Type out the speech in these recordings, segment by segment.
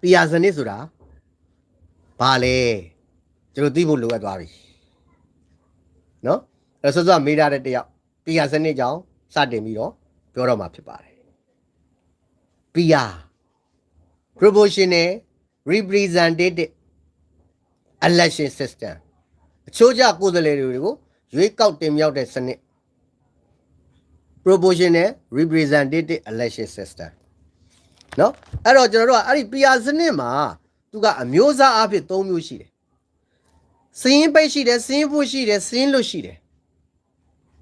ပီယာစနစ်ဆိုတာဘာလဲကျွန်တော်သိဖို့လိုအပ်သွားပြီနော်အဲ့တော့စောစောမေးထားတဲ့တယောက်ပီယာစနစ်ကြောင့်စတင်ပြီးတော့ပြောတော့မှာဖြစ်ပါတယ်ပီယာ proportional representative election system အချိုးကျကိုယ်စားလှယ်တွေကိုရွေးကောက်တင်မြှောက်တဲ့စနစ် proportional representative election system နော်အဲ့တော့ကျွန်တော်တို့ကအဲ့ဒီ PR စနစ်မှာသူကအမျိုးအစားအဖြစ်၃မျိုးရှိတယ်စင်းပိတ်ရှိတယ်စင်းဖို့ရှိတယ်စင်းလွတ်ရှိတယ်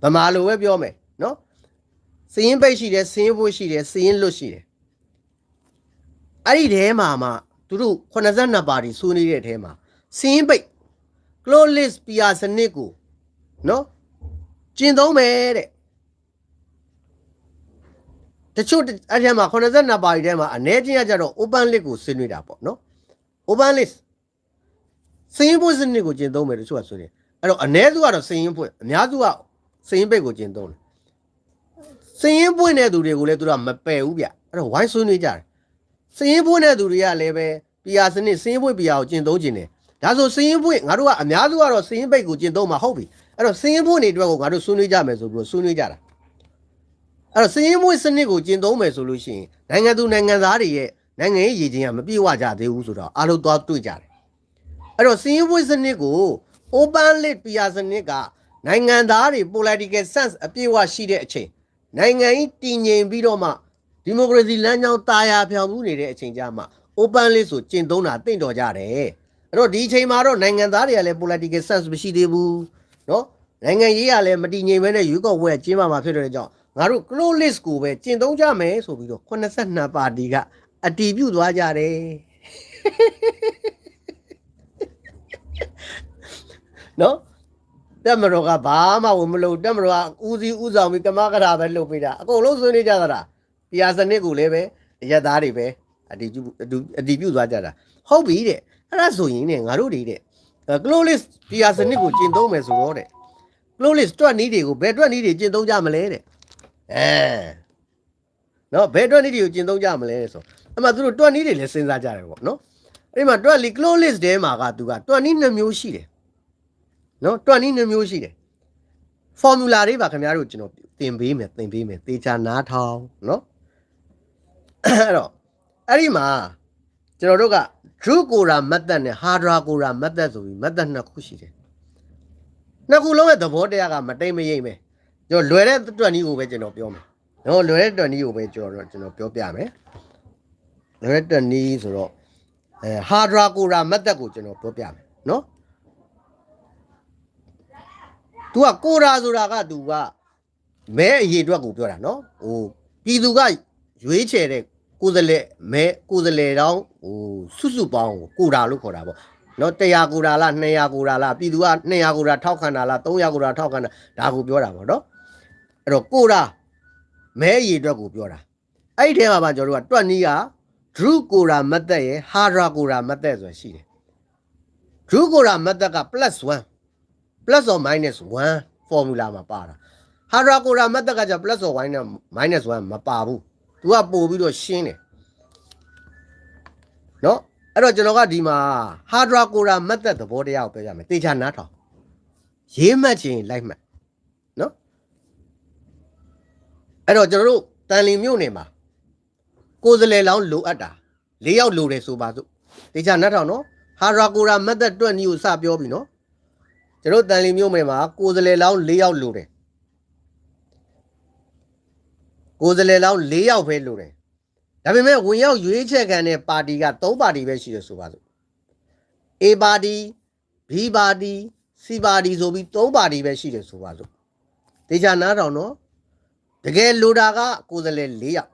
ဗမာလိုပဲပြောမယ်နော်စင်းပိတ်ရှိတယ်စင်းဖို့ရှိတယ်စင်းလွတ်ရှိတယ်အဲ့ဒီထဲမှာမှသူတို့82ပါးတွေဆွေးနွေးတဲ့ထဲမှာစင်းပိတ် close list PR စနစ်ကိုနော်ကျင့်သုံးမယ်တဲ့ တချို့အဲ့ဒီမှာ82ပါးထဲမှာအနေချင်းကကြတော့ open list ကိုဆွေးနွေးတာပေါ့နော် open list စင်းပွင့်စနစ်ကိုကျင့်သုံးမယ်တချို့ကဆိုရင်အဲ့တော့အနေစုကတော့စင်းပွင့်အများစုကစင်းပိတ်ကိုကျင့်သုံးတယ်စင်းပွင့်တဲ့သူတွေကိုလည်းသူတို့ကမပယ်ဘူးဗျအဲ့တော့ဝိုင်းဆွေးနွေးကြတယ်စင်းပွင့်တဲ့သူတွေကလည်းပဲပီယာစနစ်စင်းပွင့်ပီယာကိုကျင့်သုံးခြင်းတယ်ဒါဆိုစင်းပွင့်ငါတို့ကအများစုကတော့စင်းပိတ်ကိုကျင့်သုံးမှာဟုတ်ပြီအဲ့တော့စင်းပွင့်တွေအတွက်ကိုငါတို့ဆွေးနွေးကြမယ်ဆိုပြီးတော့ဆွေးနွေးကြတာ အဲ့တော့စည်ရင်မွေးစနစ်ကိုကျင့်သုံးမယ်ဆိုလို့ရှိရင်နိုင်ငံသူနိုင်ငံသားတွေရဲ့နိုင်ငံရေးရည်ချင်းကမပြည့်ဝကြသေးဘူးဆိုတော့အားလုံးသွားတွေ့ကြတယ်အဲ့တော့စည်ရင်မွေးစနစ်ကို open lit PR စနစ်ကနိုင်ငံသားတွေ political sense အပြည့်အဝရှိတဲ့အချိန်နိုင်ငံကြီးတည်ငြိမ်ပြီးတော့မှဒီမိုကရေစီလမ်းကြောင်းတာယာဖြောင်မှုနေတဲ့အချိန်ကြမှာ open lit ဆိုကျင့်သုံးတာတင့်တော်ကြတယ်အဲ့တော့ဒီအချိန်မှာတော့နိုင်ငံသားတွေကလည်း political sense မရှိသေးဘူးเนาะနိုင်ငံရေးကလည်းမတည်ငြိမ်ဘဲနဲ့ရွေးကောက်ပွဲကျင်းပမှာဖြစ်တဲ့ကြောင့် ငါတို့ close list ကိုပဲကျင့်သုံးကြမယ်ဆိုပြီးတော့82ပါတီကအတီးပြုတ်သွားကြတယ်နော်တက်မတော်ကဘာမှဝင်မလို့တက်မတော်ကဦးစီးဦးဆောင်ပြီးကမကရာပဲလုပ်ပေးတာအကုန်လုံးဆွေးနွေးကြတာတရားစနစ်ကိုလည်းပဲရက်သားတွေပဲအတီးပြုတ်အတီးပြုတ်သွားကြတာဟုတ်ပြီတဲ့အဲ့ဒါဆိုရင်ねငါတို့တွေတဲ့ close list တရားစနစ်ကိုကျင့်သုံးမယ်ဆိုတော့တဲ့ close list တွက်နည်းတွေကိုဘယ်တွက်နည်းတွေကျင့်သုံးကြမလဲတဲ့ အဲနော်ဘယ်တွက်နည်းတွေကိုကျင့်သုံးကြမလဲဆိုအမှသူတို့တွက်နည်းတွေလည်းစဉ်းစားကြတယ်ပေါ့နော်အဲ့ဒီမှာတွက်လီ close list ထဲမှာကသူကတွက်နည်းနှစ်မျိုးရှိတယ်နော်တွက်နည်းနှစ်မျိုးရှိတယ် formula တွေပါခင်ဗျားတို့ကျွန်တော်သင်ပေးမယ်သင်ပေးမယ်သေချာနားထောင်နော်အဲ့တော့အဲ့ဒီမှာကျွန်တော်တို့က Drew Cora method နဲ့ Hardra Cora method ဆိုပြီး method နှစ်ခုရှိတယ်နှစ်ခုလုံးရဲ့သဘောတရားကမတိတ်မရိမ့်ပဲ ကျွန်တော်လွယ်တဲ့အတွက်နည်းကိုပဲကျွန်တော်ပြောမယ်။နော်လွယ်တဲ့အတွက်နည်းကိုပဲကျွန်တော်ကျွန်တော်ပြောပြမယ်။လွယ်တဲ့အတွက်နည်းဆိုတော့အဲဟာဒရာကိုရာမက်သက်ကိုကျွန်တော်ပြောပြမယ်နော်။ तू ကကိုရာဆိုတာက तू ကမဲအရေးအတွက်ကိုပြောတာနော်။ဟိုပြည်သူကရွေးချယ်တဲ့ကိုယ်စလဲမဲကိုယ်စလဲတောင်းဟိုစုစုပေါင်းကိုကိုရာလို့ခေါ်တာပေါ့။နော်100ကိုရာလား200ကိုရာလားပြည်သူက200ကိုရာထောက်ခံတာလား300ကိုရာထောက်ခံတာဒါကိုပြောတာပေါ့နော်။ အဲ့တော့ကိုရာမဲအရေးအတွက်ကိုပြောတာအဲ့ဒီထဲမှာမှကျွန်တော်တို့ကတွက်နီးက Drew Cora method ရယ် Hara Cora method ဆိုတာရှိတယ် Drew Cora method က +1 plus or minus 1 formula မှာပါတာ Hara Cora method ကじゃ plus or minus 1မပါဘူးသူကပို့ပြီးတော့ရှင်းတယ်เนาะအဲ့တော့ကျွန်တော်ကဒီမှာ Hara Cora method သဘောတရားကိုပြောပြမယ်တေချာနားထောင်ရေးမှတ်ခြင်းလိုက်မှတ် အဲ့တော့ကျွန်တော်တို့တန်လီမြို့နယ်မှာကိုယ်စလဲလောင်းလိုအပ်တာ၄ယောက်လိုတယ်ဆိုပါစို့တေချာနှက်ထောင်နော်ဟာရာကိုရာမက်သက်တွက်နီကိုစပြောပြီနော်ကျွန်တော်တို့တန်လီမြို့နယ်မှာကိုယ်စလဲလောင်း၄ယောက်လိုတယ်ကိုယ်စလဲလောင်း၄ယောက်ပဲလိုတယ်ဒါပေမဲ့ဝင်ရောက်ရွေးချယ်ခံတဲ့ပါတီက၃ပါတီပဲရှိတယ်ဆိုပါစို့ A ပါတီ B ပါတီ C ပါတီဆိုပြီး၃ပါတီပဲရှိတယ်ဆိုပါစို့တေချာနားထောင်နော် တကယ်လိုတာကကိုယ်စားလှယ်၄ယောက်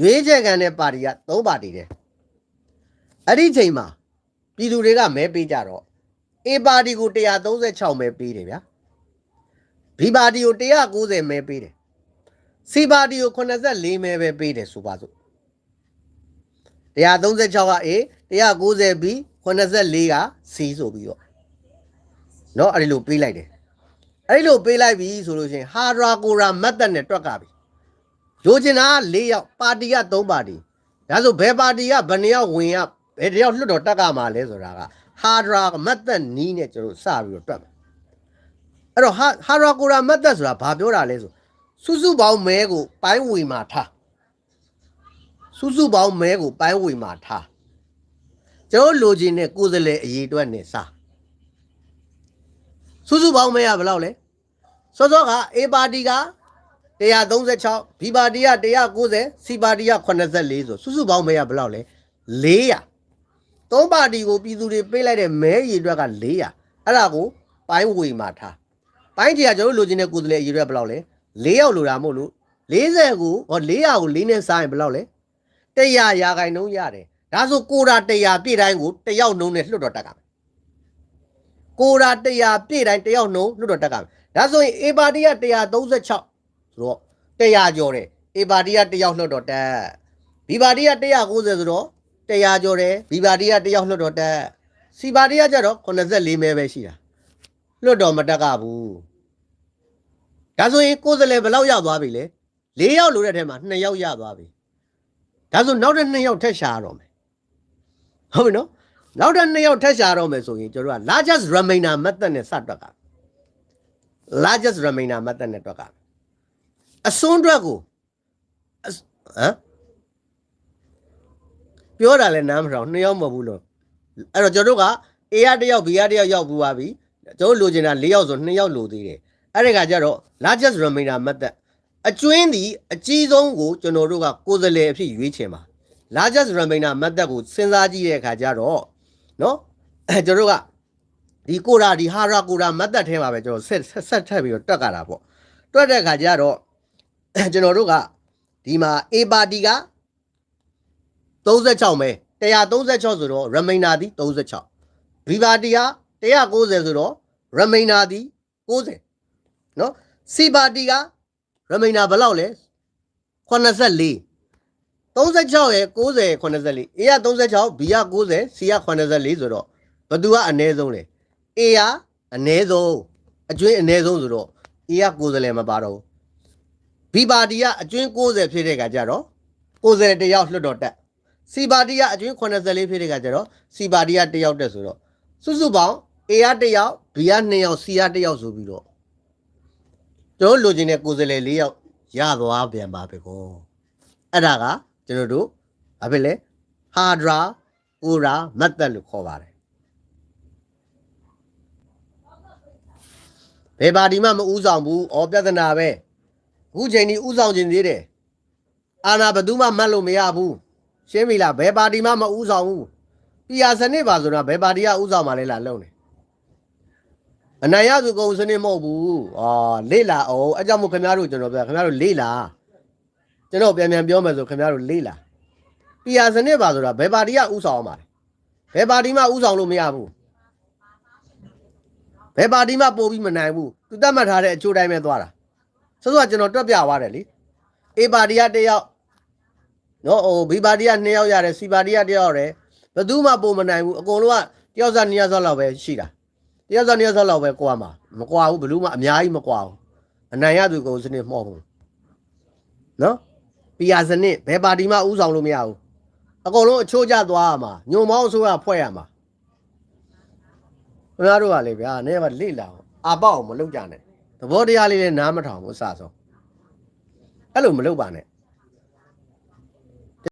ရွေးချယ်ခံတဲ့ပါတီက၃ပါတီတယ်အဲ့ဒီချိန်မှာပြည်သူတွေကမဲပေးကြတော့ A ပါတီကို136မဲပေးတယ်ဗျာ B ပါတီကို190မဲပေးတယ် C ပါတီကို84မဲပဲပေးတယ်ဆိုပါစို့136က A 190 B 84က C ဆိုပြီးတော့เนาะအဲ့ဒီလိုပေးလိုက်တယ် အဲ့လိုပေးလိုက်ပြီဆိုလို့ရှိရင်ဟာဒရာကိုရာမတ်တက်နဲ့တွက်ကပြီလိုချင်တာ၄ယောက်ပါတီက၃ပါတီဒါဆိုဘယ်ပါတီကဘယ်နှစ်ယောက်ဝင်ရဘယ်တယောက်လွတ်တော်တက်ကမှာလဲဆိုတာကဟာဒရာမတ်သက်နီးနဲ့ကျွန်တော်စပြီးတော့တွက်မယ်အဲ့တော့ဟာဟာဒရာကိုရာမတ်သက်ဆိုတာဘာပြောတာလဲဆိုစုစုပေါင်းမဲကိုပိုင်းဝေမှာထားစုစုပေါင်းမဲကိုပိုင်းဝေမှာထားကျွန်တော်လိုချင်တဲ့ကိုယ်စလဲအရေးအတွက်နဲ့စား စုစုပေါင်းမဲကဘယ်လောက်လဲစောစောက A ပါတီက136 B ပါတီက190 C ပါတီက84ဆိုစုစုပေါင်းမဲကဘယ်လောက်လဲ400သုံးပါတီကိုပြည်သူတွေပေးလိုက်တဲ့မဲရည်အတွက်က400အဲ့ဒါကိုပိုင်းဝေမှာထားပိုင်းတီကကျွန်တော်တို့လိုချင်တဲ့ကိုယ်စားလှယ်ရည်အတွက်ဘယ်လောက်လဲ4ယောက်လိုတာမဟုတ်လို့40ကိုဟော400ကို4နဲ့စားရင်ဘယ်လောက်လဲ100ရာခိုင်နှုန်းရတယ်ဒါဆိုကိုရာ100ပြည့်တိုင်းကို1ယောက်နှုန်းနဲ့လွှတ်တော်တက်ကမယ် ကိုရာ100ပြည့်တိုင်း1ယောက်နှုန်းလွှတ်တော်တက်ကမယ်ဒါဆိုရင် A ပါတီက136ဆိုတော့100ကျော်တယ် A ပါတီက1ယောက်လွှတ်တော်တက် B ပါတီက190ဆိုတော့100ကျော်တယ် B ပါတီက1ယောက်လွှတ်တော်တက် C ပါတီကကျတော့84မဲပဲရှိတာလွှတ်တော်မတက်ကဘူးဒါဆိုရင်ကိုယ်စလဲဘယ်လောက်ရသွားပြီလဲ၄ယောက်လိုတဲ့ထဲမှာ2ယောက်ရသွားပြီဒါဆိုနောက်တဲ့2ယောက်ထက်ရှာရတော့မယ်ဟုတ်ပြီနော် နောက်တဲ့2ယောက်ထက်ရှာရတော့မယ်ဆိုရင်ကျွန်တော်က largest remainder method နဲ့စတွက်က largest remainder method နဲ့တွက်က အစွန်းတွက်ကိုအစဟမ်ပြောတာလဲနားမထောင်နှစ်ယောက်မဟုတ်ဘူးလို့အဲ့တော့ကျွန်တော်တို့က A ရတစ်ယောက် B ရတစ်ယောက်ရောက်ဘူးပါပြီကျွန်တော်လိုချင်တာ၄ယောက်ဆို2ယောက်လိုသေးတယ်အဲ့ဒီကကြတော့ largest remainder method အကျွင်းဒီအကြီးဆုံးကိုကျွန်တော်တို့ကကိုယ်စလဲအဖြစ်ရွေးချယ်ပါ largest remainder method ကိုစဉ်းစားကြည့်တဲ့အခါကျတော့ နော်အဲကျွန်တော်တို့ကဒီကိုရာဒီဟာရာကိုရာ method ထဲမှာပဲကျွန်တော်ဆက်ဆက်ဆက်ထပ်ပြီးတော့တွက်ကြတာပေါ့တွက်တဲ့အခါကျတော့ကျွန်တော်တို့ကဒီမှာ A ပါတီက36မဲ136ဆိုတော့ remainder ဒီ36 B ပါတီက190ဆိုတော့ remainder ဒီ90နော် C ပါတီက remainder ဘယ်လောက်လဲ84 36ရဲ့90 84 A က36 B က90 C က84ဆိုတော့ဘယ်သူကအနည်းဆုံးလဲ A ကအနည်းဆုံးအကျွင်းအနည်းဆုံးဆိုတော့ A က90လည်းမပါတော့ဘူး B ပါတီကအကျွင်း90ဖြစ်တဲ့ကကြတော့90တယောက်လွတ်တော်တက် C ပါတီကအကျွင်း84ဖြစ်တဲ့ကကြတော့ C ပါတီကတယောက်တက်ဆိုတော့စုစုပေါင်း A ကတယောက် B က2ယောက် C ကတယောက်ဆိုပြီးတော့ကျွန်တော်လိုချင်တဲ့90လေ4ယောက်ရသွားပြန်ပါပဲကောအဲ့ဒါက ကျွန်တော်တို့ဘာဖြစ်လဲ hardra ora method လို့ခေါ်ပါတယ်ဘယ်ပါဒီမှမဥဆောင်ဘူးဩပြဿနာပဲအခုချိန်นี้ဥဆောင်ခြင်းသေးတယ်အာနာဘယ်သူမှမတ်လို့မရဘူးရှင်းပြီလားဘယ်ပါတီမှမဥဆောင်ဘူးပီယာစနစ်ပါဆိုတာဘယ်ပါတီကဥဆောင်မှလဲလားလုံးတယ်အနိုင်ရသူကုန်စနစ်မဟုတ်ဘူးအာလေ့လာအောင်အကြောင်းမို့ခင်ဗျားတို့ကျွန်တော်ပြောခင်ဗျားတို့လေ့လာ ကျွန်တော်ပြန်ပြန်ပြောမယ်ဆိုခင်ဗျားတို့လေ့လာပီယာစနစ်ပါဆိုတာဘယ်ပါတီကဥဆောင်အောင်ပါလဲဘယ်ပါတီမှဥဆောင်လို့မရဘူးဘယ်ပါတီမှပို့ပြီးမနိုင်ဘူးသူတတ်မှတ်ထားတဲ့အချိုးတိုင်းပဲသွားတာဆိုတော့ကျွန်တော်တွက်ပြသွားတယ်လေအေပါတီကတစ်ယောက်နော်ဟိုဘီပါတီက2ယောက်ရတယ်စီပါတီက1ယောက်ရတယ်ဘယ်သူမှပို့မနိုင်ဘူးအကုန်လုံးကတယောက်စား2ယောက်စားလောက်ပဲရှိတာတယောက်စား2ယောက်စားလောက်ပဲကွာမှာမကွာဘူးဘယ်သူမှအများကြီးမကွာဘူးအနိုင်ရသူကုန်စနစ်မဟုတ်ဘူးနော် ပီယာစနစ်ဘယ်ပါတီမှဥဆောင်လို့မရဘူးအကုန်လုံးအချိုးကျသွားရမှာညုံမောင်းဆိုရဖွဲ့ရမှာခင်ဗျားတို့ကလေဗျာနည်းပါလေ့လာအောင်အာပေါက်အောင်မလုပ်ကြနဲ့သဘောတရားလေးလည်းနားမထောင်ဘူးအစဆုံးအဲ့လိုမလုပ်ပါနဲ့